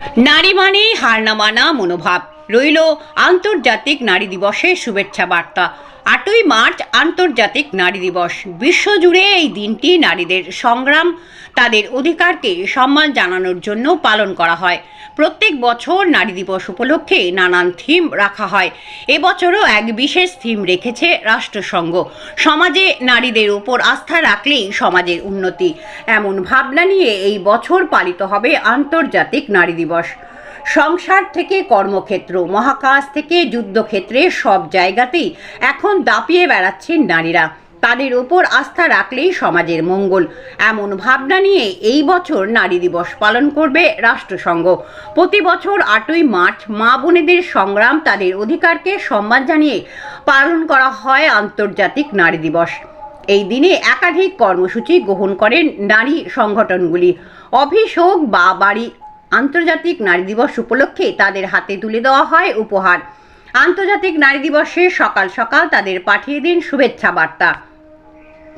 নারী মানে হার না মানা মনোভাব। রইল আন্তর্জাতিক নারী দিবসের শুভেচ্ছা বার্তা। আটই মার্চ আন্তর্জাতিক নারী দিবস। বিশ্বজুড়ে এই দিনটি নারীদের সংগ্রাম, তাদের অধিকারকে সম্মান জানানোর জন্য পালন করা হয়। প্রত্যেক বছর নারী দিবস উপলক্ষে নানান থিম রাখা হয়। এবছরও এক বিশেষ থিম রেখেছে রাষ্ট্রসংঘ। সমাজে নারীদের উপর আস্থা রাখলেই সমাজের উন্নতি। এমন ভাবনা নিয়ে এই বছর পালিত হবে আন্তর্জাতিক নারী দিবস। সংসার থেকে কর্মক্ষেত্র, মহাকাশ থেকে যুদ্ধক্ষেত্রে সব জায়গাতেই এখন দাপিয়ে বেড়াচ্ছেন নারীরা। তাদের ওপর আস্থা রাখলেই সমাজের মঙ্গল। এমন ভাবনা নিয়ে এই বছর নারী দিবস পালন করবে রাষ্ট্রসংঘ। প্রতি বছর আটই মার্চ মা বোনেদের সংগ্রাম তাদের অধিকারকে সম্মান জানিয়ে পালন করা হয় আন্তর্জাতিক নারী দিবস। এই দিনে একাধিক কর্মসূচি গ্রহণ করেন নারী সংগঠনগুলি। অফিস হোক বা বাড়ি আন্তর্জাতিক নারী দিবস উপলক্ষে তাদের হাতে তুলে দেওয়া হয় উপহার। আন্তর্জাতিক নারী দিবসে সকাল সকাল তাদের পাঠিয়ে দিন শুভেচ্ছা বার্তা।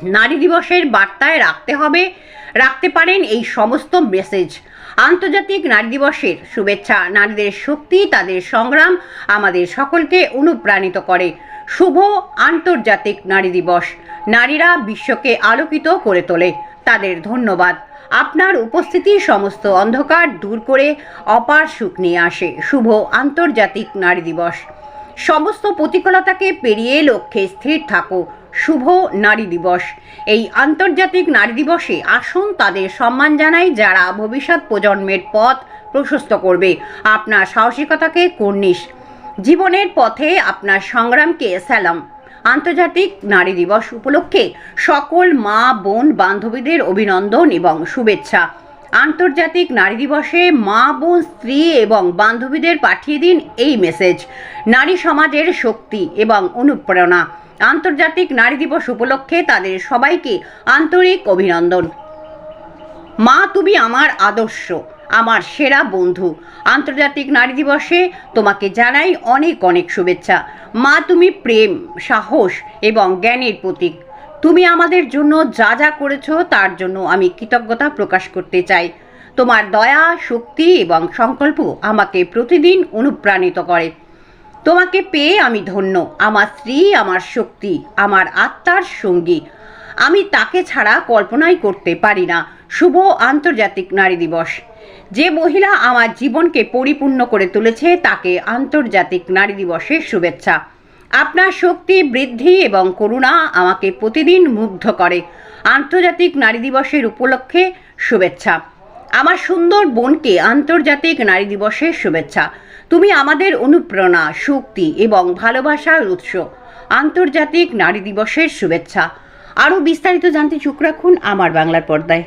নারী দিবসের বার্তায় রাখতে হবে, রাখতে পারেন এই সমস্ত মেসেজ আন্তর্জাতিক নারী দিবসের শুভেচ্ছা। নারীদের শক্তি, তাদের সংগ্রাম আমাদের সকলকে অনুপ্রাণিত করে। শুভ আন্তর্জাতিক নারী দিবস। নারীরা বিশ্বকে আলোকিত করে তোলে। তাদের ধন্যবাদ। আপনার উপস্থিতি সমস্ত অন্ধকার দূর করে অপার সুখ নিয়ে আসে। শুভ আন্তর্জাতিক নারী দিবস। সমস্ত প্রতিকূলতাকে পেরিয়ে লক্ষ্যে স্থির থাকো। শুভ নারী দিবস। এই আন্তর্জাতিক নারী দিবসে আসুন তাদের সম্মান জানাই যারা ভবিষ্যৎ প্রজন্মের পথ প্রশস্ত করবে। আপনার সাহসিকতাকে কর্নিশ। জীবনের পথে আপনার সংগ্রামকে সালাম। আন্তর্জাতিক নারী দিবস উপলক্ষে সকল মা, বোন, বান্ধবীদের অভিনন্দন এবং শুভেচ্ছা। আন্তর্জাতিক নারী দিবসে মা, বোন, স্ত্রী এবং বান্ধবীদের পাঠিয়ে দিন এই মেসেজ। নারী সমাজের শক্তি এবং অনুপ্রেরণা। আন্তর্জাতিক নারী দিবস উপলক্ষে তাদের সবাইকে আন্তরিক অভিনন্দন। মা, তুমি আমার আদর্শ, আমার সেরা বন্ধু। আন্তর্জাতিক নারী দিবসে তোমাকে জানাই অনেক অনেক শুভেচ্ছা। মা তুমি প্রেম, সাহস এবং জ্ঞানের প্রতীক। তুমি আমাদের জন্য যা যা করেছ তার জন্য আমি কৃতজ্ঞতা প্রকাশ করতে চাই। তোমার দয়া, শক্তি এবং সংকল্প আমাকে প্রতিদিন অনুপ্রাণিত করে। তোমাকে পেয়ে আমি ধন্য। আমার স্ত্রী, আমার শক্তি, আমার আত্মার সঙ্গী। আমি তাকে ছাড়া কল্পনাই করতে পারি না। শুভ আন্তর্জাতিক নারী দিবস। যে মহিলা আমার জীবনকে পরিপূর্ণ করে তুলেছে, তাকে আন্তর্জাতিক নারী দিবসের শুভেচ্ছা। আপনার শক্তি, বৃদ্ধি এবং করুণা আমাকে প্রতিদিন মুগ্ধ করে। আন্তর্জাতিক নারী দিবসের উপলক্ষে শুভেচ্ছা। আমার সুন্দর বোনকে আন্তর্জাতিক নারী দিবসের শুভেচ্ছা। তুমি আমাদের অনুপ্রেরণা, শক্তি এবং ভালোবাসার উৎস। আন্তর্জাতিক নারী দিবসের শুভেচ্ছা। আরও বিস্তারিত জানতে চুক রাখুন আমার বাংলার পর্দায়।